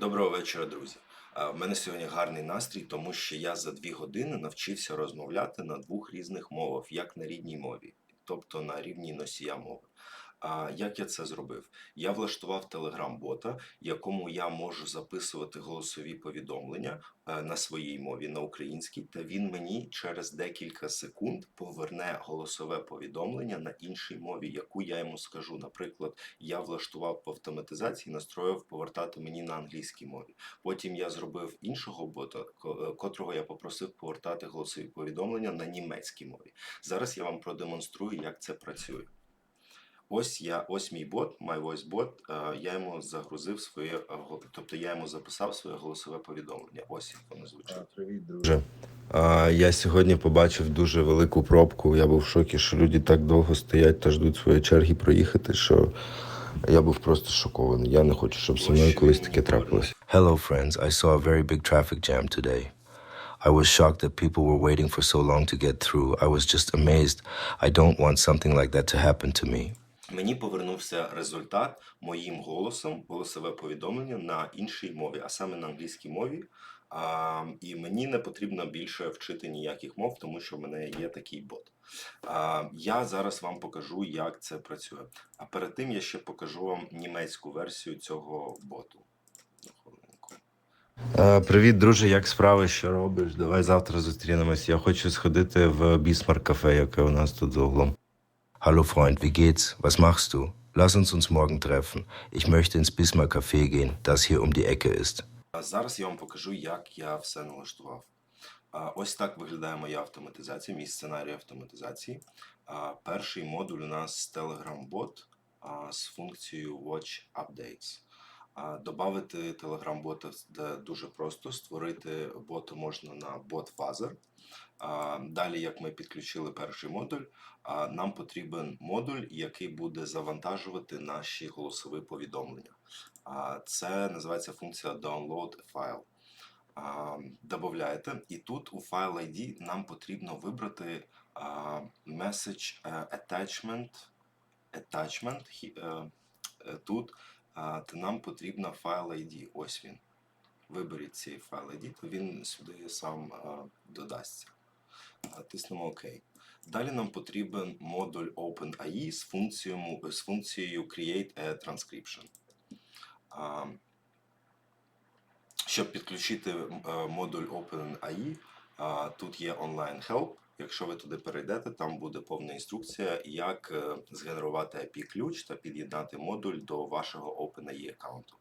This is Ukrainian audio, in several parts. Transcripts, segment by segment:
Доброго вечора, друзі. У мене сьогодні гарний настрій, тому що я за дві години навчився розмовляти на двох різних мовах, як на рідній мові, тобто на рівні носія мови. А як я це зробив? Я влаштував телеграм-бота, якому я можу записувати голосові повідомлення е, на своїй мові, на українській, та він мені через декілька секунд поверне голосове повідомлення на іншій мові, яку я йому скажу. Наприклад, я влаштував по автоматизації, настроїв повертати мені на англійській мові. Потім я зробив іншого бота, е, котрого я попросив повертати голосові повідомлення на німецькій мові. Зараз я вам продемонструю, як це працює. Ось я, ось мій бот, MyVoiceBot, е, Я йому загрузив своє, го- тобто я йому записав своє голосове повідомлення. Ось як воно звучить. Привіт, друже. Друже, я сьогодні побачив дуже велику пробку. Я був в шокі, що люди так довго стоять та ждуть своєї черги проїхати, що я був просто шокований. Я не хочу, щоб зі мною колись таке трапилось. Hello, friends. I saw a very big traffic jam today. I was shocked that people were waiting for so long to get through. I was just amazed. I don't want something like that to happen to me. Мені повернувся результат моїм голосом, голосове повідомлення на іншій мові, а саме на англійській мові. А, і мені не потрібно більше вчити ніяких мов, тому що в мене є такий бот. А, я зараз вам покажу, як це працює. А перед тим я ще покажу вам німецьку версію цього боту. А, привіт, друже, як справи? Що робиш? Давай завтра зустрінемось. Я хочу сходити в Бісмарк кафе, яке у нас тут за углом. Hallo, Freund, wie geht's? Was machst du? Lass uns uns morgen treffen. Ich möchte ins Bismarck Café gehen, das hier um die Ecke ist. А зараз я вам покажу, як я все налаштував. А, Ось так виглядає моя автоматизація, мій сценарій автоматизації. А, Перший модуль у нас Telegram-бот а, з функцією Watch Updates. Добавити Telegram-бота дуже просто. Створити бота можна на бот Fuzzer. Далі, як ми підключили перший модуль, нам потрібен модуль, який буде завантажувати наші голосові повідомлення. Це називається функція Download File. Добавляєте, і тут у файл ID нам потрібно вибрати Message е, Attachment. Attachment е, е, тут то нам потрібно файл ID. Ось він. Виберіть цей файл ID, то він сюди сам додасться. Тиснемо ОК. Далі нам потрібен модуль OpenAI з функцією, з функцією Create a Transcription. Щоб підключити е, модуль OpenAI, тут є онлайн help. Якщо ви туди перейдете, там буде повна інструкція, як е, згенерувати IP-ключ та під'єднати модуль до вашого OpenAI аккаунту.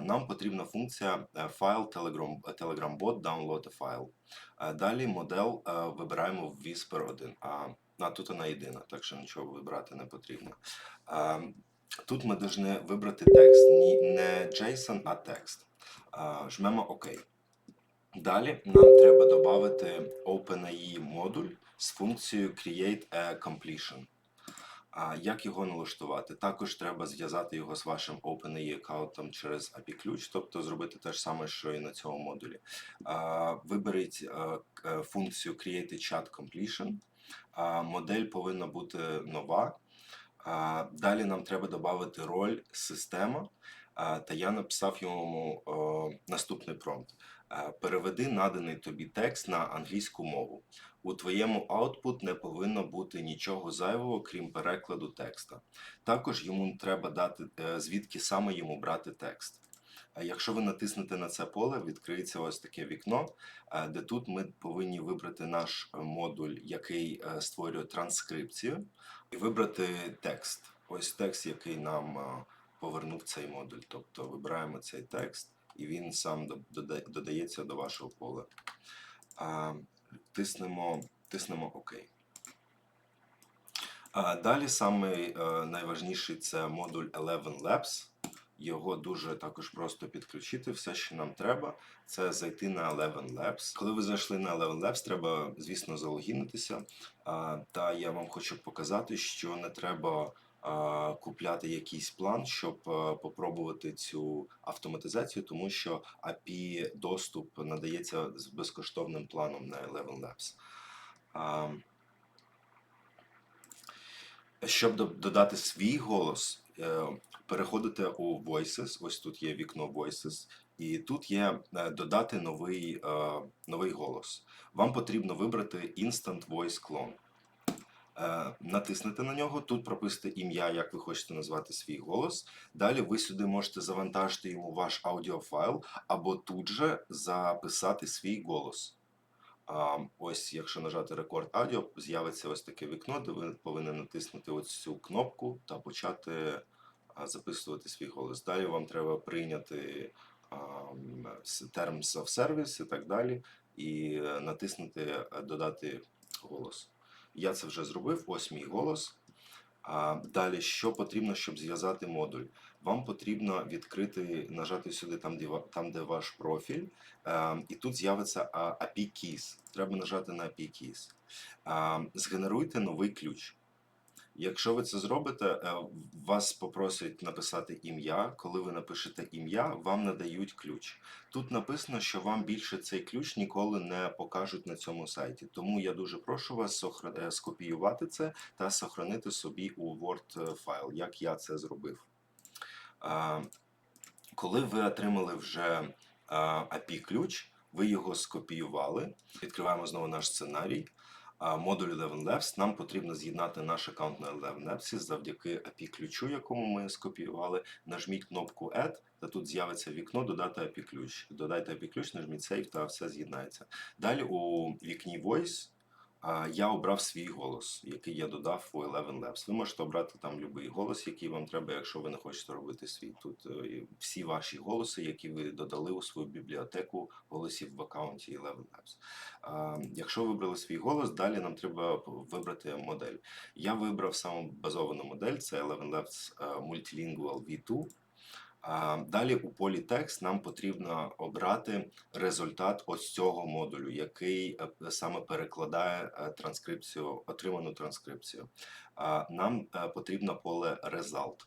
Нам потрібна функція е, файл Telegram, Telegram-bot download a file. Далі модель е, вибираємо в Whisper 1. А, тут вона єдина, так що нічого вибирати не потрібно. Тут ми повинні вибрати текст, не JSON, а текст. Жмемо ОК. Далі нам треба додати OpenAI модуль з функцією Create a Completion. А як його налаштувати? Також треба зв'язати його з вашим OpenAI аккаунтом через API-ключ, тобто зробити те ж саме, що і на цьому модулі. Виберіть е, е, функцію Create Chat Completion. Модель повинна бути нова. Далі нам треба додати роль система. Та я написав йому наступний промпт. Е, Переведи наданий тобі текст на англійську мову. У твоєму output не повинно бути нічого зайвого, крім перекладу текста. Також йому треба дати, е, звідки саме йому брати текст. Якщо ви натиснете на це поле, відкриється ось таке вікно, е, де тут ми повинні вибрати наш е, модуль, який е, створює транскрипцію, і вибрати текст. Ось текст, який нам е, повернув цей модуль. Тобто вибираємо цей текст, і він сам додається до вашого поля. А, Тиснемо, тиснемо ОК. А, Далі саме найважніший це модуль 11 Labs. Його дуже також просто підключити. Все, що нам треба, це зайти на 11 Labs. Коли ви зайшли на 11 Labs, треба, звісно, залогінитися. Та я вам хочу показати, що не треба купляти якийсь план, щоб а, попробувати цю автоматизацію, тому що API доступ надається з безкоштовним планом на 11 Labs. Щоб додати свій голос, е, переходите у Voices. Ось тут є вікно Voices, і тут є е, додати новий, е, новий голос. Вам потрібно вибрати Instant Voice Clone. Е, Натиснете на нього, тут прописати ім'я, як ви хочете назвати свій голос. Далі ви сюди можете завантажити йому ваш аудіофайл або тут же записати свій голос. Ось, якщо нажати рекорд аудіо, з'явиться ось таке вікно, де ви повинні натиснути ось цю кнопку та почати записувати свій голос. Далі вам треба прийняти Terms of Service і так далі, і е, натиснути е, Додати голос. Я це вже зробив, ось мій голос. Далі, що потрібно, щоб зв'язати модуль? Вам потрібно відкрити, нажати сюди, там, де, там, де ваш профіль, е, і тут з'явиться API Keys. Треба нажати на API Keys. Згенеруйте новий ключ. Якщо ви це зробите, е, вас попросять написати ім'я. Коли ви напишете ім'я, вам надають ключ. Тут написано, що вам більше цей ключ ніколи не покажуть на цьому сайті. Тому я дуже прошу вас е, скопіювати це та сохранити собі у Word файл, як я це зробив. Коли ви отримали вже API ключ, ви його скопіювали. Відкриваємо знову наш сценарій. А, Модуль 11 Labs. Нам потрібно з'єднати наш аккаунт на 11 Labs завдяки API ключу, якому ми скопіювали. Нажміть кнопку Add, та тут з'явиться вікно Додати API ключ. Додайте API ключ, нажміть Save та все з'єднається. Далі у вікні Voice я обрав свій голос, який я додав у 11 Labs. Ви можете обрати там будь-який голос, який вам треба, якщо ви не хочете робити свій. Тут е, всі ваші голоси, які ви додали у свою бібліотеку голосів в аккаунті 11 Labs. Якщо вибрали свій голос, далі нам треба вибрати модель. Я вибрав саму базовану модель, це 11 Labs е, Multilingual V2. Далі у полі текст нам потрібно обрати результат ось цього модулю, який е, саме перекладає е, транскрипцію, отриману транскрипцію. Нам е, потрібно поле result.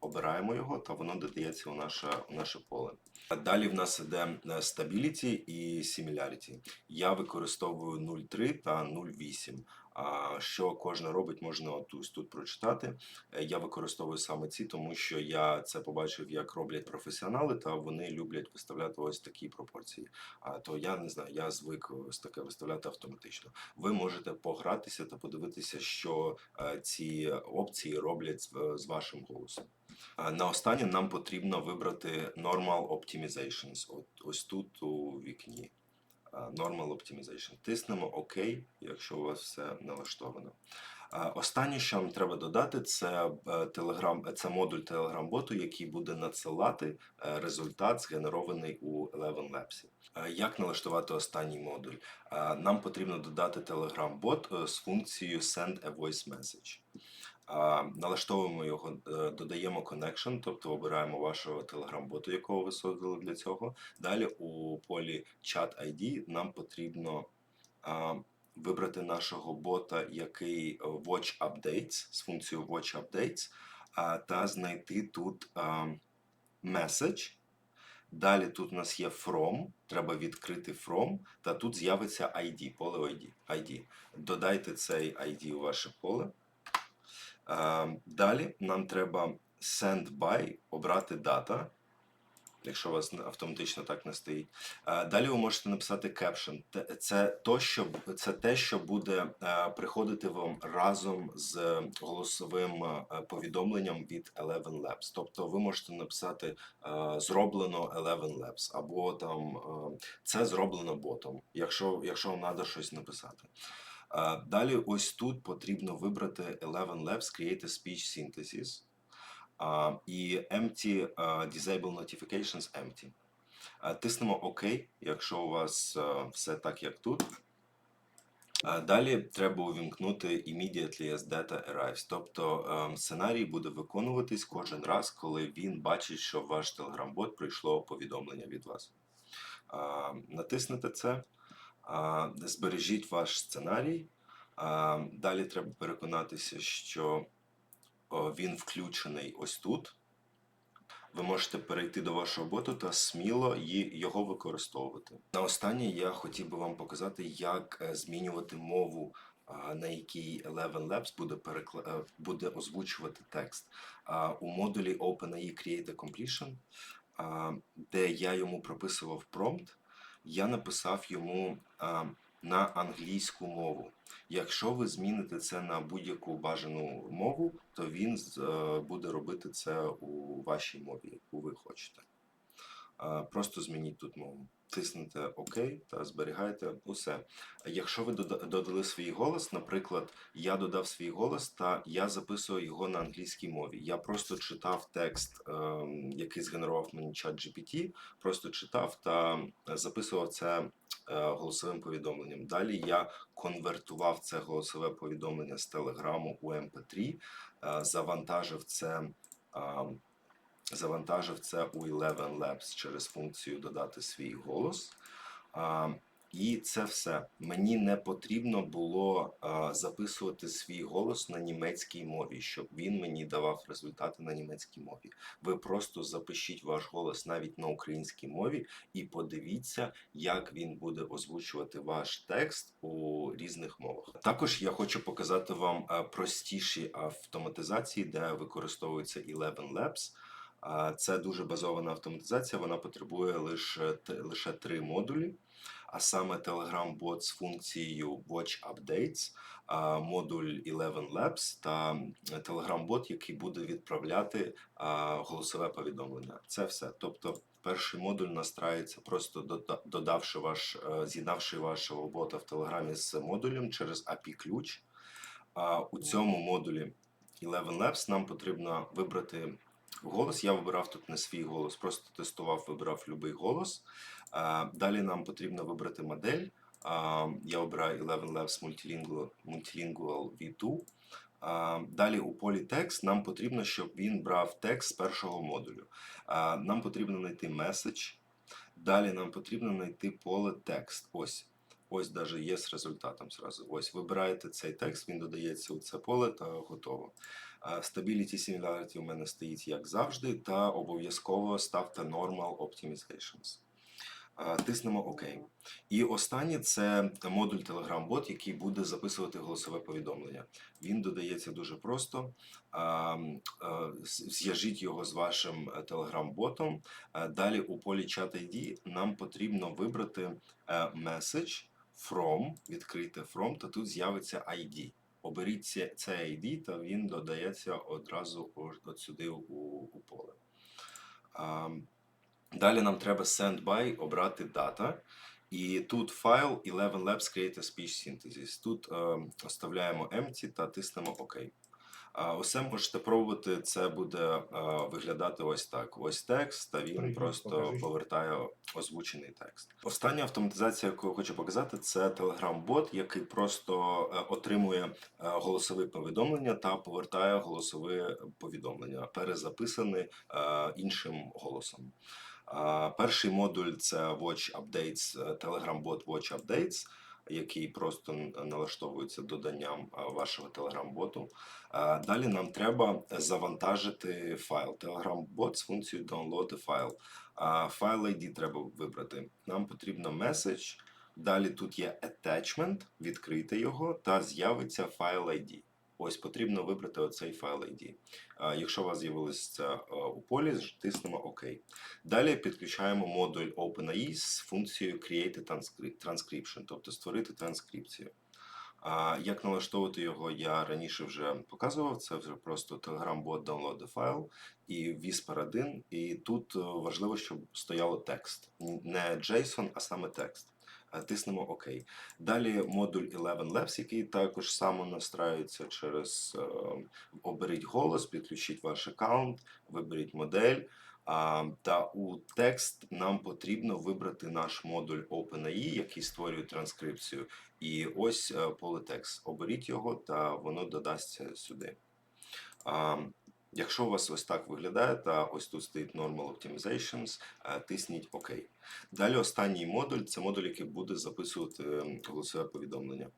Обираємо його, та воно додається у наше, у наше поле. Далі в нас іде е, Stability і Similarity. Я використовую 0.3 та 0.8. А що кожна робить, можна ось тут прочитати. Е, Я використовую саме ці, тому що я це побачив, як роблять професіонали, та вони люблять виставляти ось такі пропорції. А то я не знаю, я звик ось таке виставляти автоматично. Ви можете погратися та подивитися, що е, ці опції роблять з вашим голосом. На останнє нам потрібно вибрати Normal Optimizations. От ось тут у вікні. Normal Optimization. Тиснемо ОК, якщо у вас все налаштовано. Останнє, що нам треба додати, це е, Telegram, це модуль Telegram-боту, який буде надсилати е, результат, згенерований у 11 Labs. Е, Як налаштувати останній модуль? Е, Нам потрібно додати Telegram-бот е, з функцією Send a Voice Message. Налаштовуємо його, е, додаємо connection, тобто обираємо вашого Telegram-боту, якого ви создали для цього. Далі у полі Chat ID нам потрібно вибрати нашого бота, який е, Watch Updates з функцією Watch Updates, та знайти тут message. Далі тут у нас є from, треба відкрити from, та тут з'явиться ID, поле ID. ID. Додайте цей ID у ваше поле. Е, Далі нам треба send by, обрати дата, якщо у вас автоматично так не стоїть. Е, Далі ви можете написати caption. Це, то, що, це те, що буде е, приходити вам разом з голосовим е, повідомленням від 11 Labs. Тобто ви можете написати зроблено 11 Labs, або там це зроблено ботом, якщо, якщо вам треба щось написати. Е, Далі ось тут потрібно вибрати 11 Labs Create a Speech Synthesis і Empty а, Disable Notifications Empty. Е, Тиснемо ОК, якщо у вас е, все так, як тут. Е, Далі треба увімкнути Immediately as Data Arrives. Тобто е, сценарій буде виконуватись кожен раз, коли він бачить, що в ваш Telegram-бот прийшло повідомлення від вас. Е, Натиснете це. Збережіть ваш сценарій. Далі треба переконатися, що він включений ось тут. Ви можете перейти до вашого боту та сміло його використовувати. На останнє я хотів би вам показати, як е, змінювати мову на якій Eleven Labs буде перекла... е, буде озвучувати текст. У модулі OpenAI Create a Completion, де я йому прописував промпт, я написав йому а, на англійську мову. Якщо ви зміните це на будь-яку бажану мову, то він е, буде робити це у вашій мові, яку ви хочете. Просто змініть тут мову. Тиснете ОК та зберігайте усе. Якщо ви додали свій голос, наприклад, я додав свій голос та я записую його на англійській мові. Я просто читав текст, ем, який згенерував мені чат GPT, просто читав та записував це е, голосовим повідомленням. Далі я конвертував це голосове повідомлення з Телеграму у MP3, е, завантажив це. Завантажив це у Eleven Labs через функцію додати свій голос. І це все. Мені не потрібно було записувати свій голос на німецькій мові, щоб він мені давав результати на німецькій мові. Ви просто запишіть ваш голос навіть на українській мові і подивіться, як він буде озвучувати ваш текст у різних мовах. Також я хочу показати вам простіші автоматизації, де використовується Eleven Labs. Це дуже базована автоматизація. Вона потребує лише лише три модулі, а саме Telegram бот з функцією Watch Updates, модуль Eleven Labs та Telegram бот, який буде відправляти голосове повідомлення. Це все. Тобто. Перший модуль настраюється просто додавши ваш, е, з'єднавши вашого бота в Телеграмі з модулем через API ключ. У цьому модулі Eleven Labs нам потрібно вибрати голос. Я вибирав тут не свій голос, просто тестував, вибирав будь-який голос. Далі нам потрібно вибрати модель. Я обираю Eleven Labs Multilingual, Multilingual V2. Далі у полі текст нам потрібно, щоб він брав текст з першого модулю. Нам потрібно знайти меседж. Далі нам потрібно знайти поле текст. Ось. Ось даже є з результатом зразу. Ось вибираєте цей текст, він додається у це поле та готово. Stability Similarity у мене стоїть як завжди, та обов'язково ставте Normal Optimizations. Тиснемо ОК. І останнє це модуль Telegram Bot, який буде записувати голосове повідомлення. Він додається дуже просто. А, м, а, з- Зв'яжіть його з вашим Telegram-ботом. Е, Далі у полі Chat ID нам потрібно вибрати е, message from, відкрити from, та тут з'явиться ID. Оберіть це, ID, та він додається одразу от сюди у, у поле. Далі нам треба send by, обрати дата. І тут файл 11 Labs Create a Speech Synthesis. Тут е, оставляємо empty та тиснемо ОК. А усе можете пробувати. Це буде виглядати ось так. Ось текст, та він Привіт, просто покажи. повертає озвучений текст. Остання автоматизація, яку я хочу показати, це Telegram-бот, який просто е, отримує е, голосове повідомлення та повертає голосове повідомлення, перезаписане іншим голосом. Перший модуль це Watch Updates, е, Telegram-бот Watch Updates, який просто налаштовується доданням вашого Telegram-боту. Далі нам треба завантажити файл. Telegram-бот з функцією Download file. Файл ID треба вибрати. Нам потрібно меседж. Далі тут є attachment, відкрити його, та з'явиться файл ID. Ось потрібно вибрати оцей файл ID. Якщо у вас з'явилось це у полі, тиснемо ОК. Далі підключаємо модуль OpenAI з функцією Create Transcription, тобто створити транскрипцію. Як налаштовувати його, я раніше вже показував. Це вже просто Telegram-бот download файл і Whisper 1. І тут е, важливо, щоб стояло текст. Не JSON, а саме текст. Е, Тиснемо ОК. Далі модуль 11 Labs, який також само настраюється через е, оберіть голос, підключіть ваш аккаунт, виберіть модель. Та у текст нам потрібно вибрати наш модуль OpenAI, який створює транскрипцію. І ось е, поле текст. Оберіть його, та воно додасться сюди. Якщо у вас ось так виглядає, та ось тут стоїть Normal Optimizations, е, тисніть ОК. Далі останній модуль це модуль, який буде записувати ем, голосове повідомлення.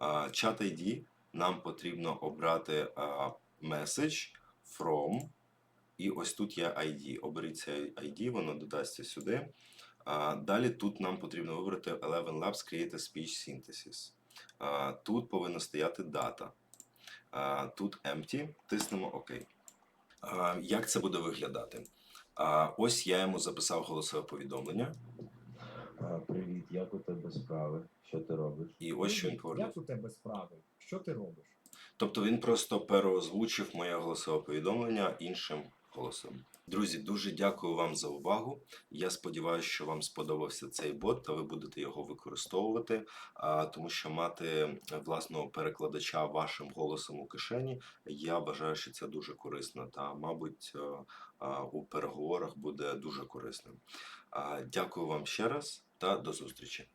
Chat ID нам потрібно обрати message from. І ось тут є ID. Оберіть цей ID, воно додасться сюди. Далі тут нам потрібно вибрати 11 Labs Create a Speech Synthesis. Тут повинна стояти дата. Тут empty, тиснемо ОК. А, Як це буде виглядати? Ось я йому записав голосове повідомлення, Привіт, як у тебе справи? Що ти робиш? і ось що він повернув. Як у тебе справи? Що ти робиш? Тобто він просто переозвучив моє голосове повідомлення іншим голосом. Друзі, дуже дякую вам за увагу. Я сподіваюся, що вам сподобався цей бот, та ви будете його використовувати, тому що мати власного перекладача вашим голосом у кишені. Я вважаю, що це дуже корисно та, мабуть, е, у переговорах буде дуже корисним. Дякую вам ще раз та до зустрічі.